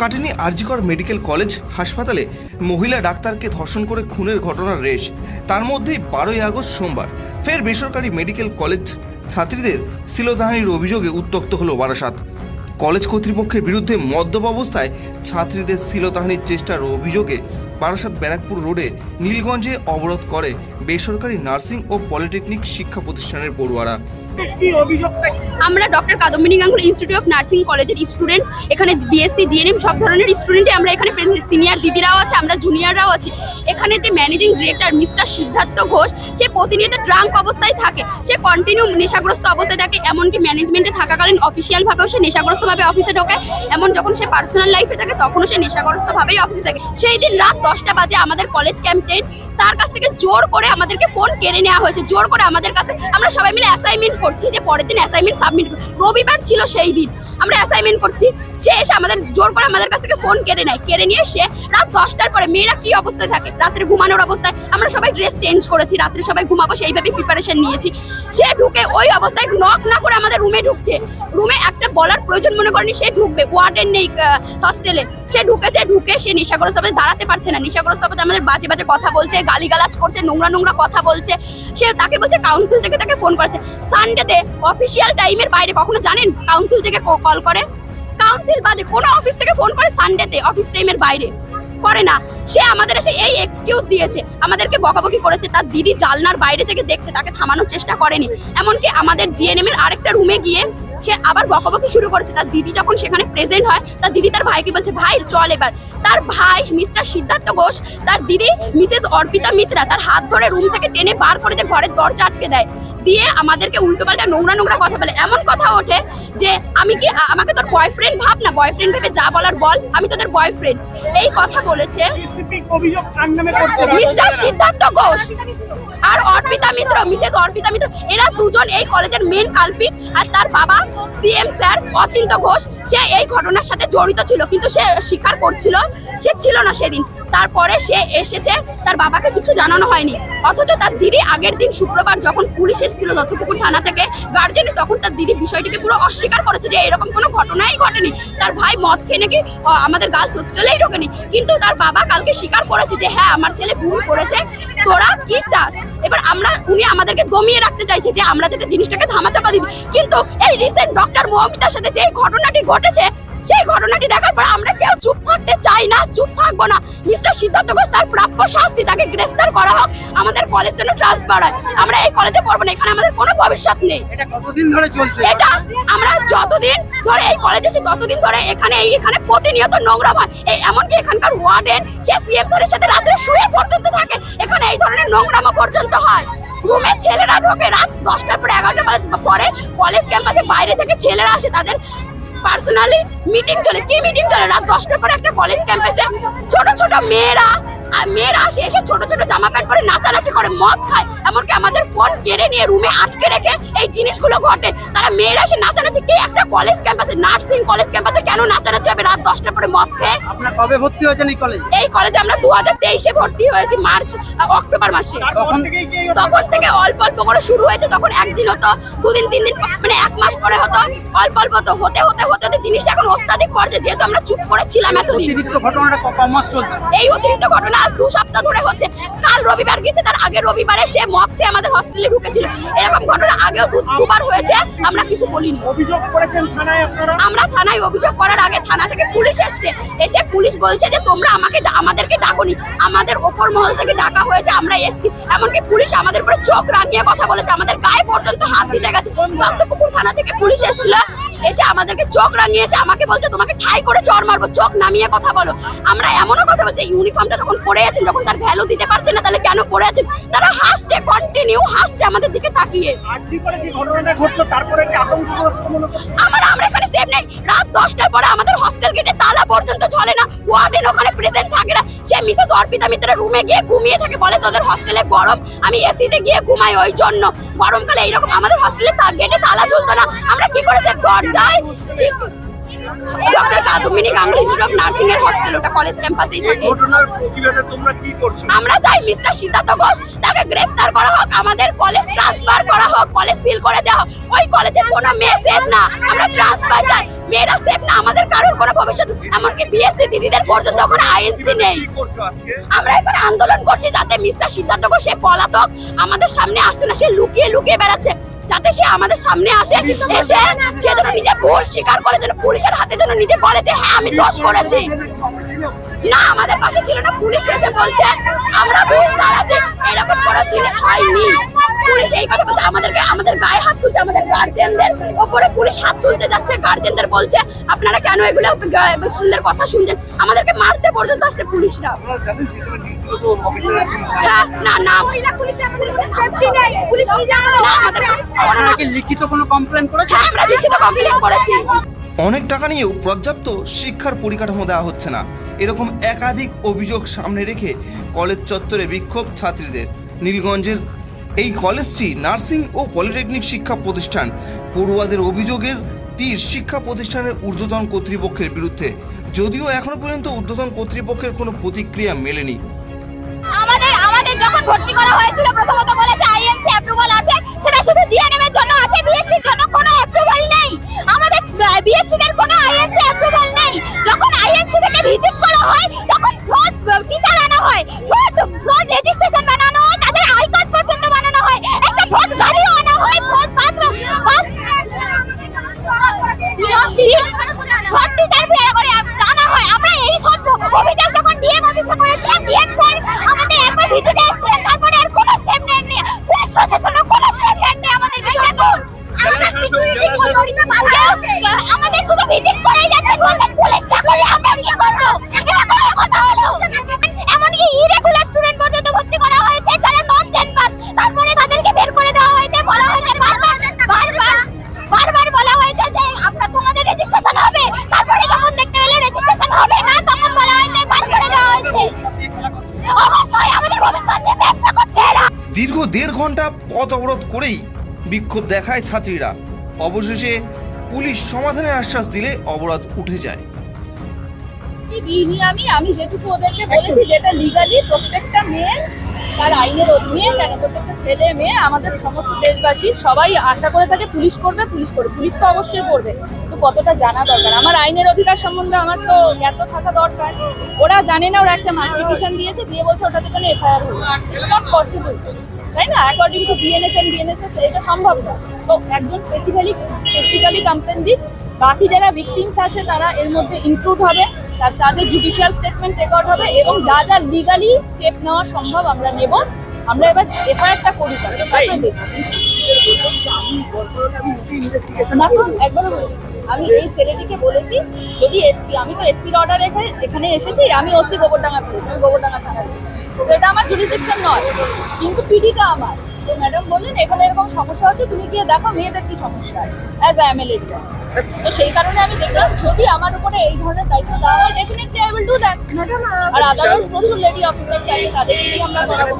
কাটেনি RG Kar medical college হাসপাতালে মহিলা ডাক্তারকে ধর্ষণ করে খুনের ঘটনার রেশ তার মধ্যেই বারোই আগস্ট সোমবার ফের বেসরকারি মেডিকেল কলেজ ছাত্রীদের শিলধাহানির অভিযোগে উত্তক্ত হলো বারাসাত কলেজ কর্তৃপক্ষের বিরুদ্ধে মদ্যপ অবস্থায় ছাত্রীদের শিলতাহানির চেষ্টার অভিযোগে বারাসাত ব্যারাকপুর রোডে নীলগঞ্জে অবরোধ করে বেসরকারি নার্সিং ও পলিটেকনিক শিক্ষা প্রতিষ্ঠানের পড়ুয়ারা? আমরা doctor Kadambini Ganguly institute of nursing কলেজের স্টুডেন্ট এখানে বিএসসি জিএনএম সব ধরনের স্টুডেন্টই আমরা এখানে সিনিয়র দিদিরাও আছে, আমরা জুনিয়ররাও আছি। এখানে যে managing director mister Siddhartha Ghosh, সে প্রতিনিয়ত ড্রাঙ্ক অবস্থায় থাকে। সে কন্টিনিউ নেশাগ্রস্ত অবস্থায় থাকে, এমনকি ম্যানেজমেন্টে থাকাকালীন অফিসিয়াল ভাবেও সে নেশাগ্রস্তভাবে অফিসে ঢোকে। এমন যখন সে পার্সোনাল লাইফে থাকে, তখনও সে নেশাগ্রস্তভাবেই অফিসে থাকে। সেই দিন রাত দশটা বাজে আমাদের কলেজ ক্যাম্পেইন তার কাছ থেকে জোর করে আমাদেরকে ফোন কেড়ে নেওয়া হয়েছে। জোর করে আমাদের কাছে আমরা সবাই মিলে অ্যাসাইনমেন্ট করছি যে পরের দিন অ্যাসাইনমেন্ট সাবমিট রবিবার ছিল সেই দিন। আমরা অ্যাসাইনমেন্ট করছি। সে এসে আমাদের, জোর করে আমাদের কাছ থেকে ফোন কেড়ে নেয়। কেড়ে নিয়ে সে রাত দশটার পরে মেয়েরা কি অবস্থায় থাকে? রাত্রে ঘুমানোর অবস্থায়। আমরা সবাই ড্রেস চেঞ্জ করেছি। রাত্রে সবাই ঘুমাবো সেইভাবে প্রিপারেশন নিয়েছি। সে ঢুকে ওই অবস্থায় নক না করে আমাদের রুমে ঢুকছে। রুমে একটা বলার প্রয়োজন মনে করেনি, সে ঢুকবে। ওয়ার্ডেন নেই হস্টেলে সে ঢুকেছে, ঢুকে সে নেশাগ্রস্ত অবস্থায় দাঁড়াতে পারছে না। নেশাগ্রস্ত অবস্থায় আমাদের বাজে বাজে কথা বলছে, গালিগালাজ করছে, নোংরা নোংরা কথা বলছে। সে তাকে বলছে কাউন্সিল থেকে তাকে ফোন করেছে। সানডেতে অফিসিয়াল টাইমের বাইরে কখনো জানেন? কাউন্সিল থেকে কল করে। কাউন্সিল বাদে কোনো অফিস থেকে ফোন করে সানডেতে অফিস টাইমের বাইরে। করে না। সে আমাদের এসে এই এক্সকিউজ দিয়েছে। আমাদেরকে বকাবকি করেছে। তার দিদি জালনার বাইরে থেকে দেখছে, তাকে থামানোর চেষ্টা করেনি। এমনকি আমাদের জিএনএম এর আরেকটা রুমে গিয়ে সে আবার বকাবকি শুরু করেছে। তার দিদি যখন সেখানে প্রেজেন্ট হয়, তার দিদি তার ভাইকে বলছে, ভাই, চল এবার। তার ভাই মিস্টার সিদ্ধার্থ ঘোষ তার দিদি মিসেস অর্পিতা মিত্রা তার হাত ধরে রুম থেকে টেনে বার করে দিয়ে ঘরের দরজা আটকে দেয়। দিয়ে আমাদেরকে উল্টো পাল্টা নোংরা নোংরা কথা বলে। এমন কথা ওঠে যে আমি কি আমাকে তোর বয়ফ্রেন্ড ভাব না? বয়ফ্রেন্ড ভেবে যা বলার বল আমি তোদের বয়ফ্রেন্ড এই কথা বলেছে মিস্টার সিদ্ধার্থ ঘোষ আর অর্পিতা মিত্র মিসেস অর্পিতা মিত্র এরা দুজন এই কলেজের মেন কালপিট আর তার বাবা সিএম স্যার অচিন্ত ঘোষ সে এই ঘটনার সাথে জড়িত ছিল কিন্তু সে স্বীকার করছিল সে ছিল না সেদিন। তারপরে সে এসেছে, তার বাবাকে কিছু জানানো হয়নি। অথচ তার দিদি আগের দিন শুক্রবার যখন পুলিশ এসেছিল দত্তপুকুর থানা থেকে গার্জেন তখন তার দিদি বিষয়টিকে পুরো অস্বীকার করেছে যে এরকম কোনো ঘটনাই ঘটেনি। তার ভাই মদ খেয়ে নাকি আমাদের গার্লস হোস্টেলেই ঢোকেনি। কিন্তু তার বাবা কালকে স্বীকার করেছে যে হ্যাঁ আমার ছেলে ভুল করেছে। তোরা কি চাস? এবার আমরা, উনি আমাদেরকে দমিয়ে রাখতে চাইছে যে, আমরা যাতে জিনিসটাকে ধামাচাপা দিবি কিন্তু এই রিসেন্ট ডক্টর মৌমিতার সাথে যে ঘটনাটি ঘটেছে, সেই ঘটনাটি দেখার পর আমরা চুপ থাকতে চাই না চুপ থাকব না। মিস্টার সিদ্ধার্থ ঘোষ তার প্রাপ্য শাস্তি তাকে গ্রেফতার করা হোক। আমাদের কলেজ যেন ট্রান্সফার হয়। আমরা এই কলেজে পড়ব না এখানে আমাদের কোনো ভবিষ্যৎ নেই। এটা কতদিন ধরে চলছে? এটা আমরা যতদিন ধরে এই কলেজে আছি ততদিন ধরে এখানে এই এখানে প্রতিনিয়ত নোংরা হয়। এই এমনকি এখানকার ওয়ার্ডেন সে সিএম স্যারের সাথে রাত্রে শুয়ে পর্যন্ত থাকে। এখানে এই ধরনের নোংরামো পর্যন্ত হয়। রুমে ছেলেরা ঢোকে রাত দশটার পরে এগারোটা পরে কলেজ ক্যাম্পাসে বাইরে থেকে ছেলেরা আসে তাদের পার্সোনালি মিটিং চলে, কি মিটিং চলে? রাত দশটার পরে একটা কলেজ ক্যাম্পাসে ছোট ছোট মেয়েরা আর মেয়েরা আসে, এসে ছোট ছোট জামা প্যান্ট পরে নাচানাচি করে, মদ খায়। এমনকি আমাদের ফোন কেড়ে নিয়ে রুমে আটকে রেখে এই জিনিসগুলো ঘটে। মেয়েরা এসে নাচানাচি? কি একটা কলেজ ক্যাম্পাসে নার্সিং কলেজ ক্যাম্পাসে কেন নাচানাচি হবে? রাত দশটার পরে মদ খেয়ে? আপনার কবে ভর্তি হয়েছেন এই কলেজে এই কলেজে আমরা দু হাজার তেইশে ভর্তি হয়েছি মার্চ অক্টোবর মাসে। তখন থেকে অল্প অল্প করে শুরু হয়েছে তখন একদিন হতো দুদিন তিন দিন মানে এক মাস পরে হতো অল্প অল্প হতো হতে হতে হতে হতে জিনিসটা এখন অত্যাধিক পর্যায়ে যেহেতু আমরা চুপ করেছিলাম এতদিন। অতিরিক্ত ঘটনাটা ক- ক চলছে? এই অতিরিক্ত ঘটনা আজ দু সপ্তাহ ধরে হচ্ছে। কাল রবিবার গেছে তার আগের রবিবারে সে মদ খেয়ে আমাদের হস্টেলে ঢুকেছিল। এরকম ঘটনা আগেও দুবার হয়েছে। আমরা কিছু বলিনি। অভিযোগ করেছেন থানায় আপনারা? আমরা থানায় অভিযোগ করার আগে থানা থেকে পুলিশ এসছে। এসে পুলিশ বলছে যে তোমরা আমাকে আমাদেরকে ডাকোনি। আমাদের ওপর মহল থেকে ডাকা হয়েছে আমরা এসছি। এমনকি পুলিশ আমাদের উপরে চোখ রাঙিয়ে কথা বলেছে। আমাদের গায়ে পর্যন্ত হাত দিতে গেছে। থানা থেকে পুলিশ এসেছিল। এসে আমাদেরকে চোখ রাঙিয়েছে আমাকে বলছে তোমাকে ঠাই করে চর মারবো চোখ নামিয়ে কথা বলো। আমরা এমনও কথা বলছি ইউনিফর্মটা যখন পরে আছেন যখন তার ভ্যালু দিতে পারছে না তাহলে কেন পরে আছেন? তারা হাসছে কন্টিনিউ হাসছে আমাদের দিকে তাকিয়ে। আমরা আমরা এখানে সেফ নেই। রাত দশটার পরে আমাদের হস্টেল গেটে তালা পর্যন্ত চলে না। ওয়ার্ডেন ওখানে প্রেজেন্ট থাকে না। সে মিসেস অর্পিতা মিত্রা রুমে গিয়ে ঘুমিয়ে থাকে বলে তোদের হস্টেলে গরম। আমি এসিতে গিয়ে ঘুমাই ওই জন্য। গরমকালে এইরকম আমাদের হস্টেলে গেটে তালা ঝুলতো না। আমরা কি করে করেছে দরজায় doctor Kadambini Ganguly of nursing এর হস্টেল ওটা কলেজ ক্যাম্পাসেই থাকে। ঘটনার প্রতিবাদে তোমরা কি করছ? আমরা চাই মিস্টার সিদ্ধার্থ ঘোষ তাকে গ্রেফতার করা হোক আমাদের কলেজ ট্রান্সফার করা হোক কলেজ সিল করে দেওয়া হোক ওই কলেজে কোনো মেয়ে সেফ না আমরা ট্রান্সফার চাই মেয়েরা সেফ না আমাদের কারোর কোনো ভবিষ্যৎ এমনকি বিএসসি দিদিদের পর্যন্ত ওখানে আইএনসি নেই আমরা এখানে আন্দোলন করছি যাতে মিস্টার সিদ্ধার্থ ঘোষ সে পলাতক আমাদের সামনে আসছে না সে লুকিয়ে লুকিয়ে বেড়াচ্ছে যাতে সে আমাদের সামনে আসে এসে সে যেন নিজে ভুল স্বীকার করে যেন পুলিশের হাতে যেন নিজে বলে যে হ্যাঁ আমি দোষ করেছি না আমাদের পাশে ছিল না পুলিশ এসে বলছে আমরা ভুল দাঁড়াতে এরকম কোনো জিনিস হয়নি। পুলিশ এই কথা বলছে আমাদেরকে আমাদের গায়ে হাত তুলছে আমাদের গার্জেনদের ওপরে পুলিশ হাত তুলতে যাচ্ছে। গার্জেনদের বলছে আপনারা কেন এগুলো সুন্দর কথা শুনছেন? আমাদেরকে মারতে পর্যন্ত আসছে পুলিশরা। না না লিখিত কোনো কমপ্লেন করেছেন? হ্যাঁ আমরা লিখিত কমপ্লেন করেছি। অনেক টাকা নিয়েও পর্যাপ্ত শিক্ষার পরিকাঠামো দেওয়া হচ্ছে না। এরকম একাধিক অভিযোগ সামনে রেখে কলেজ চত্বরে বিক্ষোভ ছাত্রীদের। নীলগঞ্জের এই কলেজটি নার্সিং ও পলিটেকনিক শিক্ষা প্রতিষ্ঠান। পড়ুয়াদের অভিযোগের তীর শিক্ষা প্রতিষ্ঠানের ঊর্ধ্বতন কর্তৃপক্ষের বিরুদ্ধে। যদিও এখনও পর্যন্ত ঊর্ধ্বতন কর্তৃপক্ষের কোনো প্রতিক্রিয়া মেলেনি। আমাদের আমাদের যখন ভর্তি করা হয়েছিল প্রথমত ফ্রড পথ অবরোধ করেই বিক্ষোভ দেখায় ছাত্রীরা। অবশেষে পুলিশ সমাধানের আশ্বাস দিলে অবরোধ উঠে যায়। দিইনি আমি আমি যেটুকু ওদেরকে বলেছি, যেটা লিগালি প্রত্যেকটা মেয়ে, তার আইনের অধীনে, কেন প্রত্যেকটা ছেলে মেয়ে, আমাদের সমস্ত দেশবাসী সবাই আশা করে থাকে পুলিশ করবে পুলিশ করবে পুলিশ তো অবশ্যই করবে। তো কতটা জানা দরকার? আমার আইনের অধিকার সম্বন্ধে আমার তো জ্ঞাত থাকা দরকার। ওরা জানে না, ওরা একটা মাস পিটিশন দিয়েছে, দিয়ে বলছে ওটাতে কোনো এফআইআর হলো ইটস নট পসিবল তাই না? According to BNS and BNSS এটা সম্ভব না। তো একজন স্পেসিফিক্যালি স্পেসিফিক্যালি কমপ্লেন দিক। বাকি যারা ভিকটিমস আছে তারা এর মধ্যে ইনক্লুড হবে। তাদের জুডিশিয়াল স্টেটমেন্ট রেকর্ড হবে এবং যা যা লিগালি স্টেপ নেওয়া সম্ভব আমরা নেব। আমরা এবার এফআইআরটা করি না, একবারও। আমি এই ছেলেটিকে বলেছি যদি এসপি আমি তো এসপির অর্ডার রেখে এখানে এসেছি আমি ওসি গোবরডাঙ্গা পেয়েছি আমি গোবরডাঙ্গা থানায়। পেয়েছি তো এটা আমার জুরিডিকশন নয় কিন্তু পিডিটা আমার। তো ম্যাডাম বললেন এখানে এরকম সমস্যা হচ্ছে তুমি গিয়ে দেখো মেয়েদের কি সমস্যা আছে অ্যাজ আই এম এল তো সেই কারণে আমি দেখলাম যদি আমার উপরে এই ধরনের দায়িত্ব দেওয়া হয় definitely I will do that R otherwise প্রচুর লেডি অফিসার্স আছে তাদেরকে দিয়ে আমরা করাবো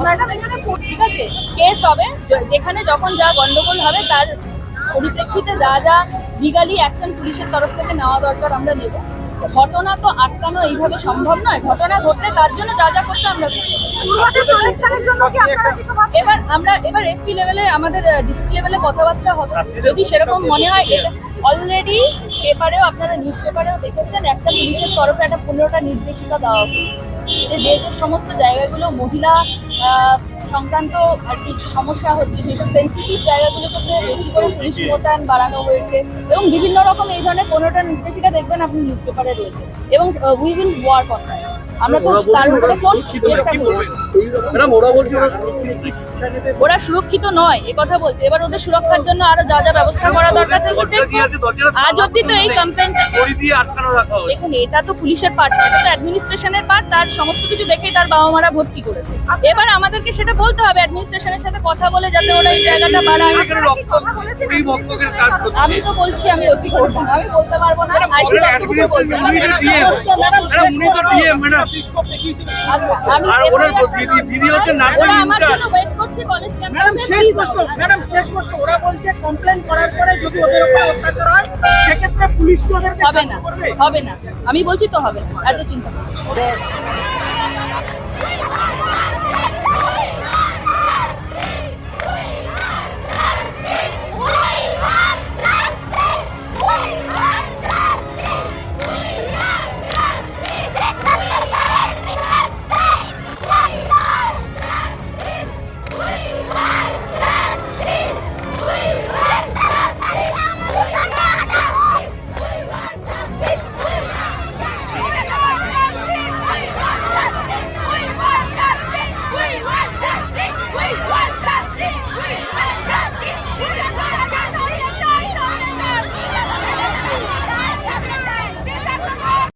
ঠিক আছে কেস হবে যেখানে যখন যা গন্ডগোল হবে তার পরিপ্রেক্ষিতে যা যা লিগালি অ্যাকশন পুলিশের তরফ থেকে নেওয়া দরকার আমরা নেব। ঘটনা তো আটকানো এইভাবে সম্ভব নয়। ঘটনা ঘটলে তার জন্য যা যা করতে আমরা এবার আমরা এবার এসপি লেভেলে আমাদের ডিস্ট্রিক্ট লেভেলে কথাবার্তা হবে। যদি সেরকম মনে হয় অলরেডি পেপারেও আপনারা নিউজ পেপারেও দেখেছেন একটা পুলিশের তরফে একটা পনেরোটা নির্দেশিকা দেওয়া হয়েছে। যে যে সমস্ত জায়গাগুলো মহিলা আহ, সংক্রান্ত আর কি সমস্যা হচ্ছে, সেসব সেন্সিটিভ জায়গাগুলোতে বেশি করে পুলিশ মোতায়েন বাড়ানো হয়েছে এবং বিভিন্ন রকম এই ধরনের পনেরোটা নির্দেশিকা দেখবেন আপনি নিউজ পেপারে রয়েছে। এবং উই উইল ওয়ার্ক অন আমরা তো তার উপরে করছি চেষ্টা করছি ওরা সুরক্ষিত ওরা সুরক্ষিত নয় এ কথা বলছে। এবার ওদের সুরক্ষার জন্য আরও যা যা ব্যবস্থা করা দরকার থাকে আজ অব্দি তো এই কমপ্লেন দড়ি দিয়ে আটকানো রাখা হয়েছে। দেখুন এটা তো পুলিশের পার্ট এটা তো অ্যাডমিনিস্ট্রেশনের পার্ট তার সমস্ত কিছু দেখেই তার বাবা মারা ভর্তি করেছে। এবার আমাদেরকে সেটা বলতে হবে অ্যাডমিনিস্ট্রেশনের সাথে কথা বলে যাতে ওরা এই জায়গাটা বাড়ায়। আমি তো বলছি আমি ওসি করব না, আমি বলতে পারব না আইসি বলতে উনি পারব তো তো আচ্ছা, আর ওনার দিদি- দিদি হচ্ছে নার্সিং ইনচার্জ। ম্যাডাম শেষ প্রশ্ন ম্যাডাম শেষ প্রশ্ন ওরা বলছে কমপ্লেন করার পরে যদি ওদের উপর অত্যাচার হয় সেক্ষেত্রে পুলিশ কি ওদেরকে হবে না হবে না আমি বলছি তো হবে না এত চিন্তা।